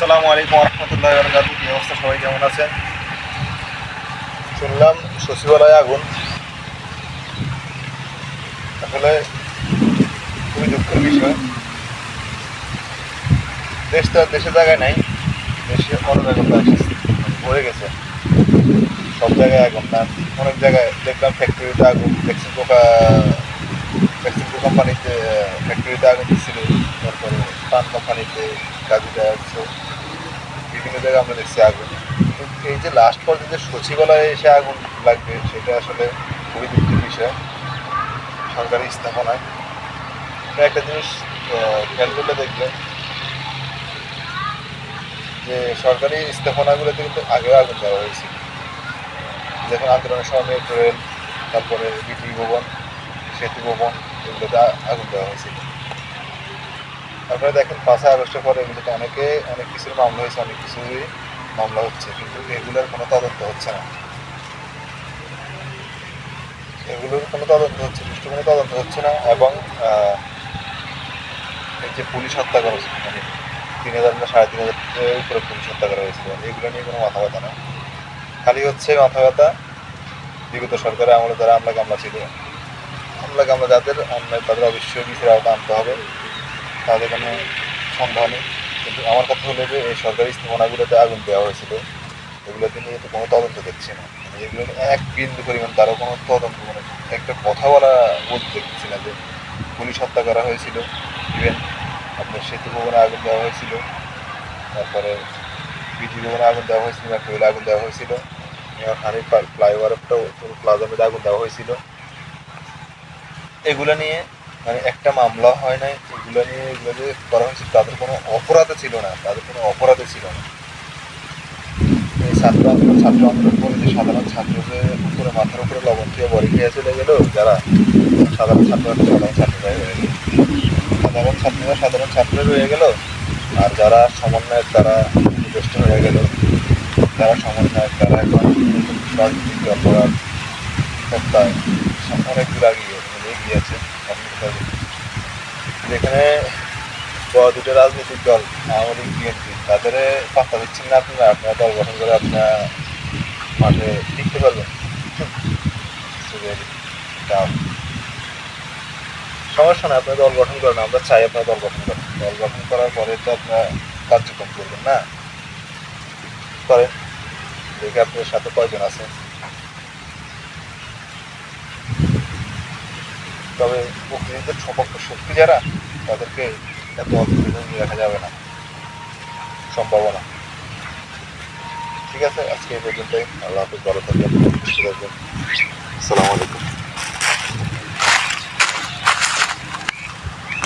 আসসালামু আলাইকুম রহমতুল্লাহ বরকাত কি অবস্থা? সবাই কেমন আছেন? শুনলাম সচিবালয়ে আগুন। আসলে খুবই দুঃখের বিষয়। দেশ তো দেশের জায়গায় নাই, দেশে অন্য জায়গায় হয়ে গেছে। সব জায়গায় আগুন না অনেক জায়গায় দেখলাম ফ্যাক্টরিতে আগুন মেক্সিকো মেক্সিকো কোম্পানিতে ফ্যাক্টরিতে আগুন। পান কোম্পানিতে কাজে যাচ্ছে বিভিন্ন জায়গায় আমরা দেখছি আগুন। এই যে লাস্ট পর্যন্ত সচিবালয়ে এসে আগুন লাগবে, সেটা আসলে খুবই দুঃখের বিষয়। সরকারি স্থাপনায়। একটা জিনিস খেয়াল করলে দেখবেন যে সরকারি স্থাপনাগুলোতে কিন্তু আগেও আগুন দেওয়া হয়েছিল যখন আন্দোলনের সময় মেট্রো রেল, তারপরে বিটি ভবন, সেতু ভবন, এগুলোতে আগুন দেওয়া হয়েছিল আপনারা দেখেন পাঁচই আগস্টের পরে এগুলোতে অনেকে, অনেক কিছুর মামলা হয়েছে, অনেক কিছুরই মামলা হচ্ছে, কিন্তু এগুলোর কোনো তদন্ত হচ্ছে না। এগুলোর কোনো তদন্ত হচ্ছে সুষ্ঠু কোনো তদন্ত হচ্ছে না, এবং এই যে পুলিশ হত্যা করা হয়েছে মানে তিন হাজার না সাড়ে তিন হাজার উপরে পুলিশ হত্যা করা হয়েছিল, এগুলো নিয়ে কোনো মাথা ব্যথা না। খালি হচ্ছে মাথা ব্যথা, বিগত সরকারের আমলে যারা আমলা কামলা ছিল, আমলা কামলা যাদের অন্যায় তাদের অবশ্যই বিচার আওতা আনতে হবে। তাদের কোনো সন্দেহ নেই। কিন্তু আমার কথা হলো যে, এই সরকারি স্থাপনাগুলোতে আগুন দেওয়া হয়েছিল। এগুলোতে নিয়ে তো কোনো তদন্ত দেখছি না। মানে এগুলো এক বিন্দু পরিমাণ তারও কোনো তদন্ত মানে একটা কথা বলা বলতে দেখছি না যে, পুলিশ হত্যা করা হয়েছিল। ইভেন আপনার সেতু ভবনে আগুন দেওয়া হয়েছিল। তারপরে বিটি ভবনে আগুন দেওয়া হয়েছিল মেট্রোলে আগুন দেওয়া হয়েছিল। হানি ফ্লাইওভারটাও প্লাজা মধ্যে আগুন দেওয়া হয়েছিল। এগুলো নিয়ে মানে একটা মামলা হয় নাই, এগুলো নিয়ে এগুলো যে করা হয়েছিল তাদের কোনো অপরাধে ছিল না, তাদের কোনো অপরাধে ছিল না। এই ছাত্র আন্দোলন ছাত্র আন্দোলন করে যে সাধারণ ছাত্রদের উপরে মাথার উপরে লবণ দিয়ে বড়ি খেয়ে চলে গেল, যারা সাধারণ ছাত্র, সাধারণ ছাত্ররাই হয়ে গেল। সাধারণ ছাত্ররা সাধারণ ছাত্র রয়ে গেল, আর যারা সমন্বয়ক তারা উপদেষ্ট হয়ে গেল। যারা সমন্বয়ক তারা এখন রাজনৈতিক অপরাধ, হত্যায় অনেক দূর এগিয়ে আপনি। যেখানে বড় দুটো রাজনৈতিক দল লীগ, বিএনপি, তাদের পাত্তা দিচ্ছেন না আপনারা। আপনারা দল গঠন করে আপনারা মাঠে টিকতে পারবেন. সমস্যা না আপনার দল গঠন করেন, আমরা চাই আপনার দল গঠন করেন। দল গঠন করার পরে তো আপনার কার্যক্রম করবেন, না? করেন। দেখে আপনার সাথে কয়জন আছে। তবে প্রকৃতিদের সম্পর্ক শক্তি যারা, তাদেরকে এত নিয়ে রাখা যাবে না। সম্ভাবনা। ঠিক আছে, আজকে এই পর্যন্তই। আল্লাহ হাফিজ, ভালো থাকবেন থাকবেন। আসসালামু আলাইকুম।